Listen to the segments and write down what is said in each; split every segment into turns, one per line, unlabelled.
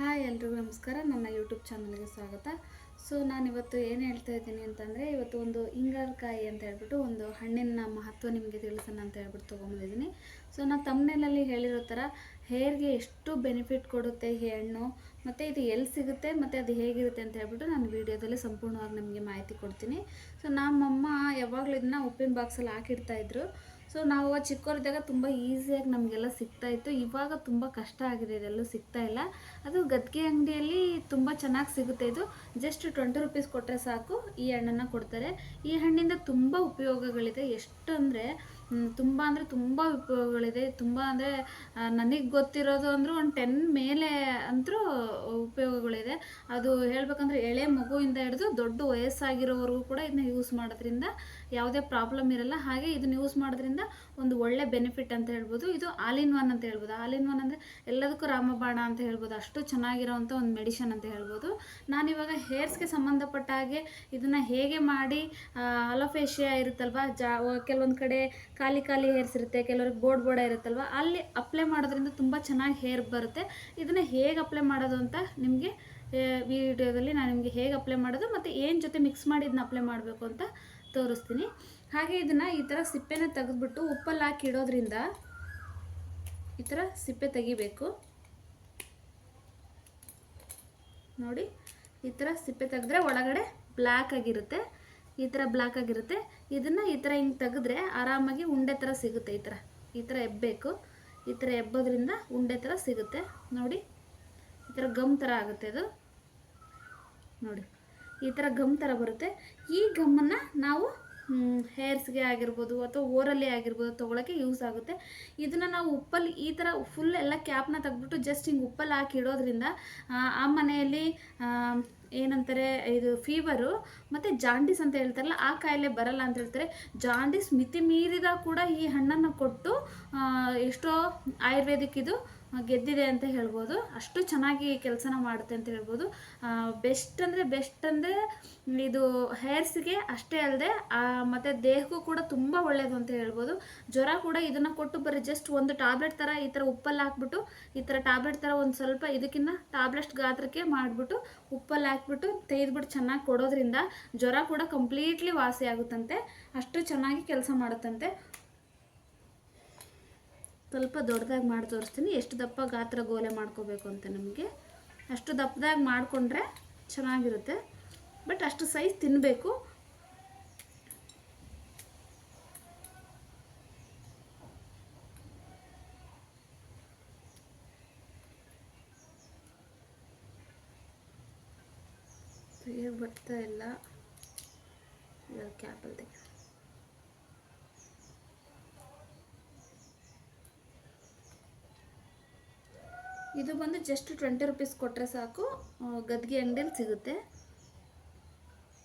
Hi ಎಲ್ರಿಗೂ ನಮಸ್ಕಾರ. ನನ್ನ ಯೂಟ್ಯೂಬ್ ಚಾನಲ್ಗೆ ಸ್ವಾಗತ. ಸೊ ನಾನಿವತ್ತು ಏನು ಹೇಳ್ತಾ ಇದ್ದೀನಿ ಅಂತಂದರೆ, ಇವತ್ತು ಒಂದು ಇಂಗಾಲಕಾಯಿ ಅಂತ ಹೇಳ್ಬಿಟ್ಟು ಒಂದು ಹಣ್ಣಿನ ಮಹತ್ವ ನಿಮಗೆ ತಿಳಿಸೋಣ ಅಂತ ಹೇಳ್ಬಿಟ್ಟು ತೊಗೊಂಬಂದಿದ್ದೀನಿ ಸೊ ನಾನು ತಮ್ಮನೇಲಲ್ಲಿ ಹೇಳಿರೋ ಥರ ಹೇರ್ಗೆ ಎಷ್ಟು ಬೆನಿಫಿಟ್ ಕೊಡುತ್ತೆ ಈ ಹಣ್ಣು, ಮತ್ತು ಇದು ಎಲ್ಲಿ ಸಿಗುತ್ತೆ, ಮತ್ತು ಅದು ಹೇಗಿರುತ್ತೆ ಅಂತ ಹೇಳ್ಬಿಟ್ಟು ನಾನು ವೀಡಿಯೋದಲ್ಲಿ ಸಂಪೂರ್ಣವಾಗಿ ನಿಮಗೆ ಮಾಹಿತಿ ಕೊಡ್ತೀನಿ. ಸೊ ನಮ್ಮಮ್ಮ ಯಾವಾಗಲೂ ಇದನ್ನ ಉಪ್ಪಿನ ಬಾಕ್ಸಲ್ಲಿ ಹಾಕಿಡ್ತಾಯಿದ್ರು ಸೊ ನಾವು ಅವಾಗ ಚಿಕ್ಕವರಿದ್ದಾಗ ತುಂಬ ಈಸಿಯಾಗಿ ನಮಗೆಲ್ಲ ಸಿಗ್ತಾ ಇತ್ತು. ಇವಾಗ ತುಂಬ ಕಷ್ಟ ಆಗಿದೆ, ಇದೆಲ್ಲೂ ಸಿಗ್ತಾ ಇಲ್ಲ. ಅದು ಗದ್ಗೆ ಅಂಗಡಿಯಲ್ಲಿ ತುಂಬ ಚೆನ್ನಾಗಿ ಸಿಗುತ್ತೆ ಇದು. ಜಸ್ಟ್ ಟ್ವೆಂಟಿ ರುಪೀಸ್ ಕೊಟ್ಟರೆ ಸಾಕು. ಈ ಹಣ್ಣನ್ನು ಕೊಡ್ತಾರೆ. ಈ ಹಣ್ಣಿಂದ ತುಂಬ ಉಪಯೋಗಗಳಿದೆ. ಎಷ್ಟು ಅಂದರೆ ತುಂಬ ಅಂದರೆ ತುಂಬ ಉಪಯೋಗಗಳಿದೆ. ತುಂಬ ಅಂದರೆ ನನಗೆ ಗೊತ್ತಿರೋದು ಅಂದರೂ ಒಂದು ಟೆನ್ ಮೇಲೆ ಅಂತೂ ಉಪಯೋಗಗಳಿದೆ. ಅದು ಹೇಳಬೇಕಂದ್ರೆ ಎಳೆ ಮಗುವಿಂದ ಹಿಡಿದು ದೊಡ್ಡ ವಯಸ್ಸಾಗಿರೋವರೆಗೂ ಕೂಡ ಇದನ್ನ ಯೂಸ್ ಮಾಡೋದ್ರಿಂದ ಯಾವುದೇ ಪ್ರಾಬ್ಲಮ್ ಇರಲ್ಲ. ಹಾಗೆ ಇದನ್ನ ಯೂಸ್ ಮಾಡೋದ್ರಿಂದ ಒಂದು ಒಳ್ಳೆ ಬೆನಿಫಿಟ್ ಅಂತ ಹೇಳ್ಬೋದು. ಇದು ಆಲಿನ್ ಇನ್ ಒನ್ ಅಂತ ಹೇಳ್ಬೋದು. ಆಲಿನ್ ಇನ್ ಒನ್ ಅಂದರೆ ಎಲ್ಲದಕ್ಕೂ ರಾಮಬಾಣ ಅಂತ ಹೇಳ್ಬೋದು. ಅಷ್ಟು ಚೆನ್ನಾಗಿರೋವಂಥ ಒಂದು ಮೆಡಿಷನ್ ಅಂತ ಹೇಳ್ಬೋದು. ನಾನಿವಾಗ ಹೇರ್ಸ್ಗೆ ಸಂಬಂಧಪಟ್ಟ ಹಾಗೆ ಇದನ್ನು ಹೇಗೆ ಮಾಡಿ ಅಲೋಫೇಶಿಯಾ ಇರುತ್ತಲ್ವ? ಜಾ ಕೆಲವೊಂದು ಕಡೆ ಖಾಲಿ ಖಾಲಿ ಹೇರ್ಸ್ ಇರುತ್ತೆ, ಕೆಲವ್ರಿಗೆ ಬೋರ್ಡ್ ಬೋರ್ಡ ಇರುತ್ತಲ್ವ, ಅಲ್ಲಿ ಅಪ್ಲೈ ಮಾಡೋದ್ರಿಂದ ತುಂಬ ಚೆನ್ನಾಗಿ ಹೇರ್ ಬರುತ್ತೆ. ಇದನ್ನು ಹೇಗೆ ಅಪ್ಲೈ ಮಾಡೋದು ಅಂತ ನಿಮಗೆ ವಿಡಿಯೋದಲ್ಲಿ ನಾನು ನಿಮಗೆ ಹೇಗೆ ಅಪ್ಲೈ ಮಾಡೋದು ಮತ್ತು ಏನು ಜೊತೆ ಮಿಕ್ಸ್ ಮಾಡಿ ಇದನ್ನ ಅಪ್ಲೈ ಮಾಡಬೇಕು ಅಂತ ತೋರಿಸ್ತೀನಿ. ಹಾಗೆ ಇದನ್ನು ಈ ಥರ ಸಿಪ್ಪೆನ ತೆಗೆದ್ಬಿಟ್ಟು ಉಪ್ಪಲ್ಲಿ ಹಾಕಿ ಇಡೋದ್ರಿಂದ ಈ ಥರ ಸಿಪ್ಪೆ ತೆಗಿಬೇಕು. ನೋಡಿ, ಈ ಥರ ಸಿಪ್ಪೆ ತೆಗೆದ್ರೆ ಒಳಗಡೆ ಬ್ಲ್ಯಾಕ್ ಆಗಿರುತ್ತೆ. ಈ ಥರ ಬ್ಲ್ಯಾಕ್ ಆಗಿರುತ್ತೆ. ಇದನ್ನು ಈ ಥರ ಹಿಂಗೆ ತೆಗೆದ್ರೆ ಆರಾಮಾಗಿ ಉಂಡೆ ಥರ ಸಿಗುತ್ತೆ ಈ ಥರ ಈ ಥರ ಎಬ್ಬಬೇಕು ಈ ಥರ ಎಬ್ಬೋದ್ರಿಂದ ಉಂಡೆ ಥರ ಸಿಗುತ್ತೆ. ನೋಡಿ, ಈ ಥರ ಗಮ್ ಥರ ಆಗುತ್ತೆ ಅದು ನೋಡಿ, ಈ ಥರ ಗಮ್ ಥರ ಬರುತ್ತೆ. ಈ ಗಮ್ಮನ್ನು ನಾವು ಹೇರ್ಸ್ಗೆ ಆಗಿರ್ಬೋದು ಅಥವಾ ಓರಲ್ಲಿ ಆಗಿರ್ಬೋದು ತೊಗೊಳಕ್ಕೆ ಯೂಸ್ ಆಗುತ್ತೆ. ಇದನ್ನು ನಾವು ಉಪ್ಪಲ್ಲಿ ಈ ಥರ ಫುಲ್ ಎಲ್ಲ ಕ್ಯಾಪ್ನ ತೆಗೆದ್ಬಿಟ್ಟು ಜಸ್ಟ್ ಹಿಂಗೆ ಉಪ್ಪಲ್ಲಿ ಹಾಕಿ ಇಡೋದ್ರಿಂದ, ಆ ಮನೆಯಲ್ಲಿ ಏನಂತಾರೆ, ಇದು ಫೀವರು ಮತ್ತು ಜಾಂಡಿಸ್ ಅಂತ ಹೇಳ್ತಾರಲ್ಲ, ಆ ಕಾಯಿಲೆ ಬರಲ್ಲ ಅಂತ ಹೇಳ್ತಾರೆ. ಜಾಂಡಿಸ್ ಮಿತಿ ಮೀರಿದ ಕೂಡ ಈ ಹಣ್ಣನ್ನು ಕೊಟ್ಟು ಎಷ್ಟೋ ಆಯುರ್ವೇದಿಕ್ ಇದು ಗೆದ್ದಿದೆ ಅಂತ ಹೇಳ್ಬೋದು. ಅಷ್ಟು ಚೆನ್ನಾಗಿ ಕೆಲಸನ ಮಾಡುತ್ತೆ ಅಂತ ಹೇಳ್ಬೋದು. ಬೆಸ್ಟ್ ಅಂದರೆ ಬೆಸ್ಟ್ ಅಂದರೆ ಇದು ಹೇರ್ಸ್ಗೆ ಅಷ್ಟೇ ಅಲ್ಲದೆ ಮತ್ತು ದೇಹಕ್ಕೂ ಕೂಡ ತುಂಬ ಒಳ್ಳೆಯದು ಅಂತ ಹೇಳ್ಬೋದು. ಜ್ವರ ಕೂಡ ಇದನ್ನು ಕೊಟ್ಟು ಬರೀ ಜಸ್ಟ್ ಒಂದು ಟ್ಯಾಬ್ಲೆಟ್ ಥರ ಈ ಥರ ಉಪ್ಪಲ್ಲಿ ಹಾಕ್ಬಿಟ್ಟು, ಈ ಥರ ಟ್ಯಾಬ್ಲೆಟ್ ಥರ ಒಂದು ಸ್ವಲ್ಪ ಇದಕ್ಕಿಂತ ಟ್ಯಾಬ್ಲೆಟ್ ಗಾತ್ರಕ್ಕೆ ಮಾಡಿಬಿಟ್ಟು ಉಪ್ಪಲ್ಲಿ ಹಾಕ್ಬಿಟ್ಟು ತೆಗೆದ್ಬಿಟ್ಟು ಚೆನ್ನಾಗಿ ಕೊಡೋದ್ರಿಂದ ಜ್ವರ ಕೂಡ ಕಂಪ್ಲೀಟ್ಲಿ ವಾಸಿ ಆಗುತ್ತಂತೆ ಅಷ್ಟು ಚೆನ್ನಾಗಿ ಕೆಲಸ ಮಾಡುತ್ತಂತೆ. ಸ್ವಲ್ಪ ದೊಡ್ಡದಾಗಿ ಮಾಡಿ ತೋರಿಸ್ತೀನಿ. ಎಷ್ಟು ದಪ್ಪ ಗಾತ್ರ ಗೋಲೆ ಮಾಡ್ಕೋಬೇಕು ಅಂತ ನಮಗೆ. ಅಷ್ಟು ದಪ್ಪದಾಗಿ ಮಾಡಿಕೊಂಡ್ರೆ ಚೆನ್ನಾಗಿರುತ್ತೆ. ಬಟ್ ಅಷ್ಟು ಸೈಜ್ ತಿನ್ನಬೇಕು ಬರ್ತಾ ಇಲ್ಲ. ಕ್ಯಾಪಲ್ ತೆಗಿ ಇದು ಬಂದು ಜಸ್ಟ್ ಟ್ವೆಂಟಿ ರುಪೀಸ್ ಕೊಟ್ಟರೆ ಸಾಕು. ಗದ್ಗೆ ಅಂಗಡಿಯಲ್ಲಿ ಸಿಗುತ್ತೆ.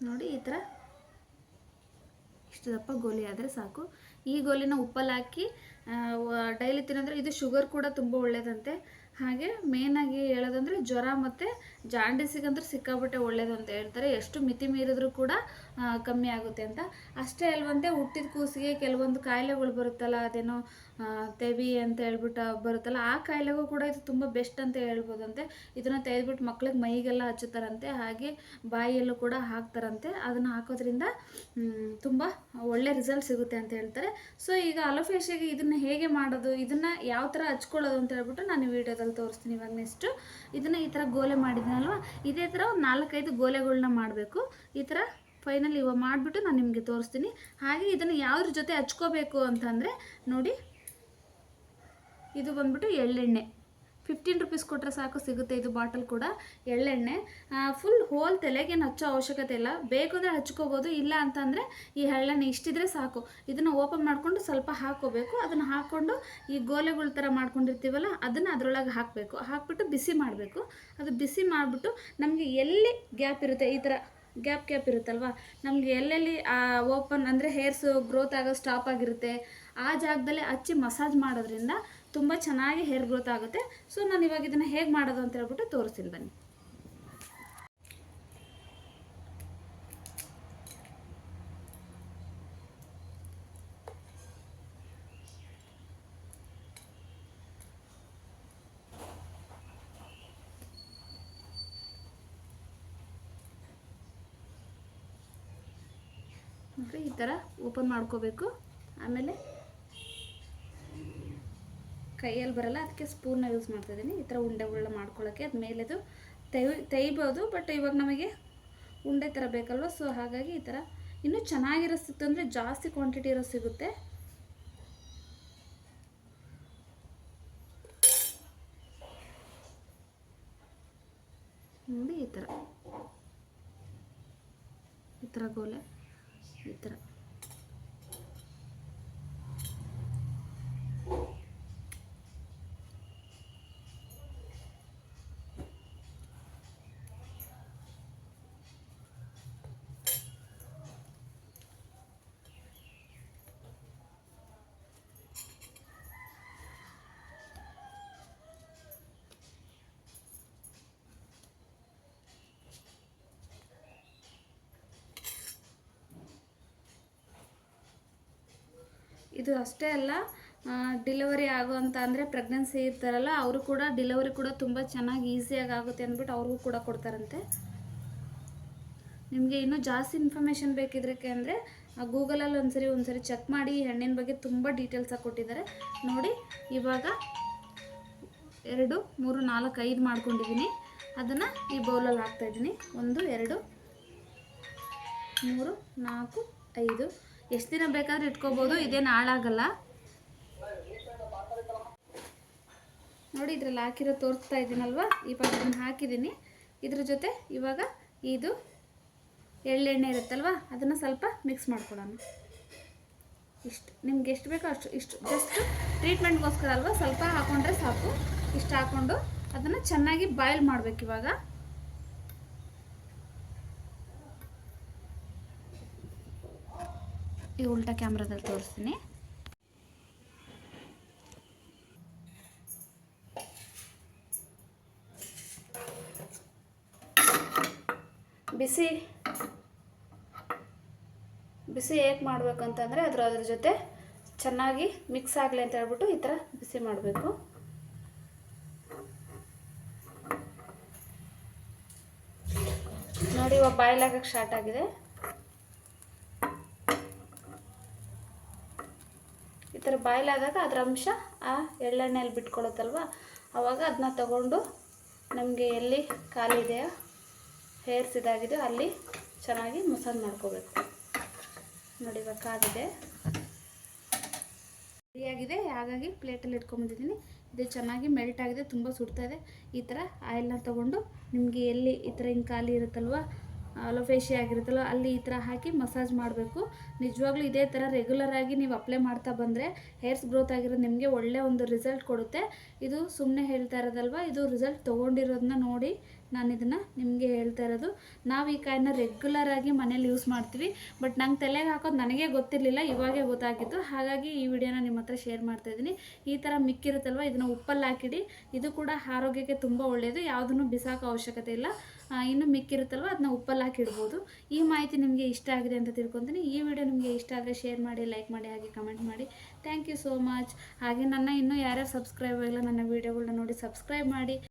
ನೋಡಿ ಈ ಥರ ಇಷ್ಟು ದಪ್ಪ ಗೋಲಿ ಆದರೆ ಸಾಕು. ಈ ಗೋಲಿನ ಉಪ್ಪಲ್ಲಿ ಹಾಕಿ ಡೈಲಿ ತಿನ್ನೋದ್ರೆ ಇದು ಶುಗರ್ ಕೂಡ ತುಂಬ ಒಳ್ಳೆಯದಂತೆ ಹಾಗೆ ಮೇನಾಗಿ ಹೇಳೋದಂದ್ರೆ ಜ್ವರ ಮತ್ತು ಜಾಂಡಿಸಿಗಂದ್ರೆ ಸಿಕ್ಕಾಪಟ್ಟೆ ಒಳ್ಳೇದು ಅಂತ ಹೇಳ್ತಾರೆ. ಎಷ್ಟು ಮಿತಿ ಮೀರಿದ್ರೂ ಕೂಡ ಕಮ್ಮಿ ಆಗುತ್ತೆ ಅಂತ. ಅಷ್ಟೇ ಅಲ್ವಂತೆ ಹುಟ್ಟಿದ ಕೂಸಿಗೆ ಕೆಲವೊಂದು ಕಾಯಿಲೆಗಳು ಬರುತ್ತಲ್ಲ, ಅದೇನೋ ತೆವಿ ಅಂತ ಹೇಳ್ಬಿಟ್ಟು ಬರುತ್ತಲ್ಲ, ಆ ಕಾಯಿಲೆಗೂ ಕೂಡ ಇದು ತುಂಬ ಬೆಸ್ಟ್ ಅಂತ ಹೇಳ್ಬೋದಂತೆ. ಇದನ್ನು ತೆಗೆದ್ಬಿಟ್ಟು ಮಕ್ಳಿಗೆ ಮೈಗೆಲ್ಲ ಹಚ್ಚುತ್ತಾರಂತೆ, ಹಾಗೆ ಬಾಯಿಯಲ್ಲೂ ಕೂಡ ಹಾಕ್ತಾರಂತೆ. ಅದನ್ನು ಹಾಕೋದ್ರಿಂದ ತುಂಬ ಒಳ್ಳೆ ರಿಸಲ್ಟ್ ಸಿಗುತ್ತೆ ಅಂತ ಹೇಳ್ತಾರೆ. ಸೊ ಈಗ ಅಲೋಫೇಶಿಯಾಗೆ ಇದನ್ನು ಹೇಗೆ ಮಾಡೋದು, ಇದನ್ನು ಯಾವ ಥರ ಹಚ್ಕೊಳ್ಳೋದು ಅಂತ ಹೇಳ್ಬಿಟ್ಟು ನಾನು ವಿಡಿಯೋದಲ್ಲಿ ತೋರಿಸ್ತೀನಿ ಇವಾಗ ನೆಕ್ಸ್ಟು ಇದನ್ನು ಈ ಥರ ಗೋಲೆ ಮಾಡಿದ್ದೀನಲ್ವ ಇದೇ ಥರ ನಾಲ್ಕೈದು ಗೋಲೆಗಳನ್ನ ಮಾಡಬೇಕು. ಈ ಥರ ಫೈನಲ್ ಇವಾಗ ಮಾಡಿಬಿಟ್ಟು ನಾನು ನಿಮಗೆ ತೋರಿಸ್ತೀನಿ. ಹಾಗೆ ಇದನ್ನು ಯಾವ್ದ್ರ ಜೊತೆ ಹಚ್ಕೋಬೇಕು ಅಂತಂದರೆ, ನೋಡಿ ಇದು ಬಂದ್ಬಿಟ್ಟು ಎಳ್ಳೆಣ್ಣೆ. ಫಿಫ್ಟೀನ್ ರುಪೀಸ್ ಕೊಟ್ಟರೆ ಸಾಕು, ಸಿಗುತ್ತೆ ಇದು ಬಾಟಲ್ ಕೂಡ. ಎಳ್ಳೆಣ್ಣೆ ಫುಲ್ ಹೋಲ್ ತಲೆಗೇನು ಹಚ್ಚೋ ಅವಶ್ಯಕತೆ ಇಲ್ಲ. ಬೇಕು ಅಂದರೆ ಹಚ್ಕೋಬೋದು, ಇಲ್ಲ ಅಂತಂದರೆ ಈ ಎಳ್ಳೆಣ್ಣೆ ಇಷ್ಟಿದ್ರೆ ಸಾಕು. ಇದನ್ನು ಓಪನ್ ಮಾಡಿಕೊಂಡು ಸ್ವಲ್ಪ ಹಾಕೋಬೇಕು ಅದನ್ನು ಹಾಕ್ಕೊಂಡು ಈ ಗೋಲೆಗಳ ಥರ ಮಾಡ್ಕೊಂಡಿರ್ತೀವಲ್ಲ, ಅದನ್ನು ಅದರೊಳಗೆ ಹಾಕಬೇಕು. ಹಾಕ್ಬಿಟ್ಟು ಬಿಸಿ ಮಾಡಬೇಕು. ಅದು ಬಿಸಿ ಮಾಡಿಬಿಟ್ಟು ನಮಗೆ ಎಲ್ಲಿ ಗ್ಯಾಪ್ ಇರುತ್ತೆ ಈ ಥರ ಗ್ಯಾಪ್ ಗ್ಯಾಪ್ ಇರುತ್ತಲ್ವ? ನಮಗೆ ಎಲ್ಲೆಲ್ಲಿ ಓಪನ್ ಅಂದರೆ ಹೇರ್ಸು ಗ್ರೋತ್ ಆಗೋ ಸ್ಟಾಪ್ ಆಗಿರುತ್ತೆ, ಆ ಜಾಗದಲ್ಲೇ ಹಚ್ಚಿ ಮಸಾಜ್ ಮಾಡೋದ್ರಿಂದ ತುಂಬ ಚೆನ್ನಾಗಿ ಹೇರ್ ಗ್ರೋತ್ ಆಗುತ್ತೆ. ಸೊ ನಾನು ಇವಾಗ ಇದನ್ನು ಹೇಗೆ ಮಾಡೋದು ಅಂತ ಹೇಳ್ಬಿಟ್ಟು ತೋರಿಸ್ತೀನಿ ಬನ್ನಿ. ನೋಡಿರಿ ಈ ಥರ ಓಪನ್ ಮಾಡ್ಕೋಬೇಕು. ಆಮೇಲೆ ಕೈಯಲ್ಲಿ ಬರಲ್ಲ, ಅದಕ್ಕೆ ಸ್ಪೂನ್ನ ಯೂಸ್ ಮಾಡ್ತಾ ಇದ್ದೀನಿ ಈ ಥರ ಉಂಡೆ ಮಾಡ್ಕೊಳ್ಳೋಕ್ಕೆ ಅದು ಮೇಲೆದು ತೆಯ್, ತೆಯ್ಬೋದು ಬಟ್ ಇವಾಗ ನಮಗೆ ಉಂಡೆ ಥರ ಬೇಕಲ್ವ ಸೊ ಹಾಗಾಗಿ ಈ ಥರ ಇನ್ನೂ ಚೆನ್ನಾಗಿರೋ ಸಿಕ್ತು ಅಂದರೆ ಜಾಸ್ತಿ ಕ್ವಾಂಟಿಟಿ ಇರೋ ಸಿಗುತ್ತೆ. ನೋಡಿ ಈ ಥರ. ಈ ಥರ ಗೋಲೆ. ಈ ಥರ ಇದು ಅಷ್ಟೇ ಅಲ್ಲ ಡಿಲಿವರಿ ಆಗುವಂತ ಅಂದರೆ ಪ್ರೆಗ್ನೆನ್ಸಿ ಇರ್ತಾರಲ್ಲ, ಅವರು ಕೂಡ ಡಿಲಿವರಿ ಕೂಡ ತುಂಬ ಚೆನ್ನಾಗಿ ಈಸಿಯಾಗಿ ಆಗುತ್ತೆ ಅಂದ್ಬಿಟ್ಟು ಅವ್ರಿಗೂ ಕೂಡ ಕೊಡ್ತಾರಂತೆ. ನಿಮಗೆ ಇನ್ನೂ ಜಾಸ್ತಿ ಇನ್ಫಾರ್ಮೇಷನ್ ಬೇಕಿದ್ರಕ್ಕೆ ಅಂದರೆ ಗೂಗಲಲ್ಲಿ ಒಂದ್ಸರಿ ಒಂದ್ಸರಿ ಚೆಕ್ ಮಾಡಿ, ಹಣ್ಣಿನ ಬಗ್ಗೆ ತುಂಬ ಡೀಟೇಲ್ಸಾಗಿ ಕೊಟ್ಟಿದ್ದಾರೆ. ನೋಡಿ, ಇವಾಗ ಎರಡು, ಮೂರು, ನಾಲ್ಕು, ಐದು ಮಾಡ್ಕೊಂಡಿದ್ದೀನಿ. ಅದನ್ನು ಈ ಬೌಲಲ್ಲಿ ಹಾಕ್ತಾಯಿದ್ದೀನಿ ಒಂದು, ಎರಡು, ಮೂರು, ನಾಲ್ಕು, ಐದು. ಎಷ್ಟು ದಿನ ಬೇಕಾದ್ರೂ ಇಟ್ಕೋಬೋದು, ಇದೇನು ಹಾಳಾಗಲ್ಲ. ನೋಡಿ, ಇದ್ರಲ್ಲಿ ಹಾಕಿರೋ ತೋರಿಸ್ತಾ ಇದ್ದೀನಲ್ವಾ? ಈ ಪಾತ್ರೆನ ಹಾಕಿದ್ದೀನಿ. ಇದ್ರ ಜೊತೆ ಇವಾಗ ಇದು ಎಳ್ಳೆಣ್ಣೆ ಇರುತ್ತಲ್ವ, ಅದನ್ನು ಸ್ವಲ್ಪ ಮಿಕ್ಸ್ ಮಾಡ್ಕೊಳ್ಳೋಣ. ಇಷ್ಟು, ನಿಮ್ಗೆ ಎಷ್ಟು ಬೇಕೋ ಅಷ್ಟು, ಇಷ್ಟು ಜಸ್ಟ್ ಟ್ರೀಟ್ಮೆಂಟ್ಗೋಸ್ಕರ ಅಲ್ವಾ, ಸ್ವಲ್ಪ ಹಾಕೊಂಡ್ರೆ ಸಾಕು. ಇಷ್ಟು ಹಾಕ್ಕೊಂಡು ಅದನ್ನು ಚೆನ್ನಾಗಿ ಬಾಯ್ಲ್ ಮಾಡಬೇಕು ಇವಾಗ. ಈ ಉಲ್ಟಾ ಕ್ಯಾಮ್ರಾದಲ್ಲಿ ತೋರಿಸ್ತೀನಿ. ಬಿಸಿ ಬಿಸಿ ಹೇಗೆ ಮಾಡಬೇಕಂತಂದರೆ ಅದರ ಅದ್ರ ಜೊತೆ ಚೆನ್ನಾಗಿ ಮಿಕ್ಸ್ ಆಗಲಿ ಅಂತ ಹೇಳ್ಬಿಟ್ಟು ಈ ಥರ ಬಿಸಿ ಮಾಡಬೇಕು. ನೋಡಿ ಇವಾಗ ಬಾಯ್ಲಾಗಕ್ಕೆ ಸ್ಟಾರ್ಟ್ ಆಗಿದೆ. ಥರ ಬಾಯ್ಲ್ ಆದಾಗ ಅದರ ಅಂಶ ಆ ಎಳ್ಳೆಣ್ಣೆಯಲ್ಲಿ ಬಿಟ್ಕೊಳ್ಳುತ್ತಲ್ವ? ಆವಾಗ ಅದನ್ನ ತಗೊಂಡು ನಮಗೆ ಎಲ್ಲಿ ಖಾಲಿ ಇದೆಯೋ ಹೇರ್ಸ್ ಇದಾಗಿದೆಯೋ ಅಲ್ಲಿ ಚೆನ್ನಾಗಿ ಮಸಾಜ್ ಮಾಡ್ಕೋಬೇಕು. ನೋಡಿ ಇವಾಗ ಕಾದಿದೆ. ಸರಿಯಾಗಿದೆ, ಹಾಗಾಗಿ ಪ್ಲೇಟಲ್ಲಿ ಇಟ್ಕೊಂಬಂದಿದ್ದೀನಿ ಇದು ಚೆನ್ನಾಗಿ ಮೆಲ್ಟ್ ಆಗಿದೆ, ತುಂಬ ಸುಡ್ತಾ ಇದೆ. ಈ ಥರ ಆಯಿಲ್ನ ತೊಗೊಂಡು ನಿಮಗೆ ಎಲ್ಲಿ ಈ ಥರ ಹಿಂಗೆ ಖಾಲಿ ಇರುತ್ತಲ್ವ ಅಲೋಫೇಶಿ ಆಗಿರುತ್ತಲ್ಲ, ಅಲ್ಲಿ ಈ ಥರ ಹಾಕಿ ಮಸಾಜ್ ಮಾಡಬೇಕು. ನಿಜವಾಗ್ಲೂ ಇದೇ ಥರ ರೆಗ್ಯುಲರ್ ಆಗಿ ನೀವು ಅಪ್ಲೈ ಮಾಡ್ತಾ ಬಂದರೆ ಹೇರ್ಸ್ ಗ್ರೋತ್ ಆಗಿರೋದು ನಿಮಗೆ ಒಳ್ಳೆ ಒಂದು ರಿಸಲ್ಟ್ ಕೊಡುತ್ತೆ. ಇದು ಸುಮ್ಮನೆ ಹೇಳ್ತಾ ಇರೋದಲ್ವ, ಇದು ರಿಸಲ್ಟ್ ತೊಗೊಂಡಿರೋದನ್ನ ನೋಡಿ ನಾನು ಇದನ್ನು ನಿಮಗೆ ಹೇಳ್ತಾ ಇರೋದು. ನಾವು ಈ ಕಾಯಿನ ರೆಗ್ಯುಲರ್ ಆಗಿ ಮನೇಲಿ ಯೂಸ್ ಮಾಡ್ತೀವಿ. ಬಟ್ ನಂಗೆ ತಲೆಗೆ ಹಾಕೋದು ನನಗೆ ಗೊತ್ತಿರಲಿಲ್ಲ, ಇವಾಗೇ ಗೊತ್ತಾಗಿತ್ತು. ಹಾಗಾಗಿ ಈ ವಿಡಿಯೋನ ನಿಮ್ಮ ಹತ್ರ ಶೇರ್ ಮಾಡ್ತಾ ಇದ್ದೀನಿ. ಈ ಥರ ಮಿಕ್ಕಿರುತ್ತಲ್ವ, ಇದನ್ನು ಉಪ್ಪಲ್ಲಿ ಹಾಕಿಡಿ ಇದು ಕೂಡ ಆರೋಗ್ಯಕ್ಕೆ ತುಂಬ ಒಳ್ಳೆಯದು ಯಾವುದನ್ನು ಬಿಸಾಕೋ ಅವಶ್ಯಕತೆ ಇಲ್ಲ. ಇನ್ನು ಮಿಕ್ಕಿರುತ್ತಲ್ವ ಅದನ್ನ ಉಪ್ಪಲ್ಲಿ ಹಾಕಿಡ್ಬೋದು ಈ ಮಾಹಿತಿ ನಿಮಗೆ ಇಷ್ಟ ಆಗಿದೆ ಅಂತ ತಿಳ್ಕೊತೀನಿ. ಈ ವಿಡಿಯೋ ನಿಮಗೆ ಇಷ್ಟ ಆದರೆ ಶೇರ್ ಮಾಡಿ ಲೈಕ್ ಮಾಡಿ, ಹಾಗೆ ಕಮೆಂಟ್ ಮಾಡಿ. ಥ್ಯಾಂಕ್ ಯು ಸೋ ಮಚ್ ಹಾಗೆ ನನ್ನ ಇನ್ನೂ ಯಾರ್ಯಾರು ಸಬ್ಸ್ಕ್ರೈಬ್ ಆಗಿಲ್ಲ, ನನ್ನ ವೀಡಿಯೋಗಳನ್ನ ನೋಡಿ ಸಬ್ಸ್ಕ್ರೈಬ್ ಮಾಡಿ.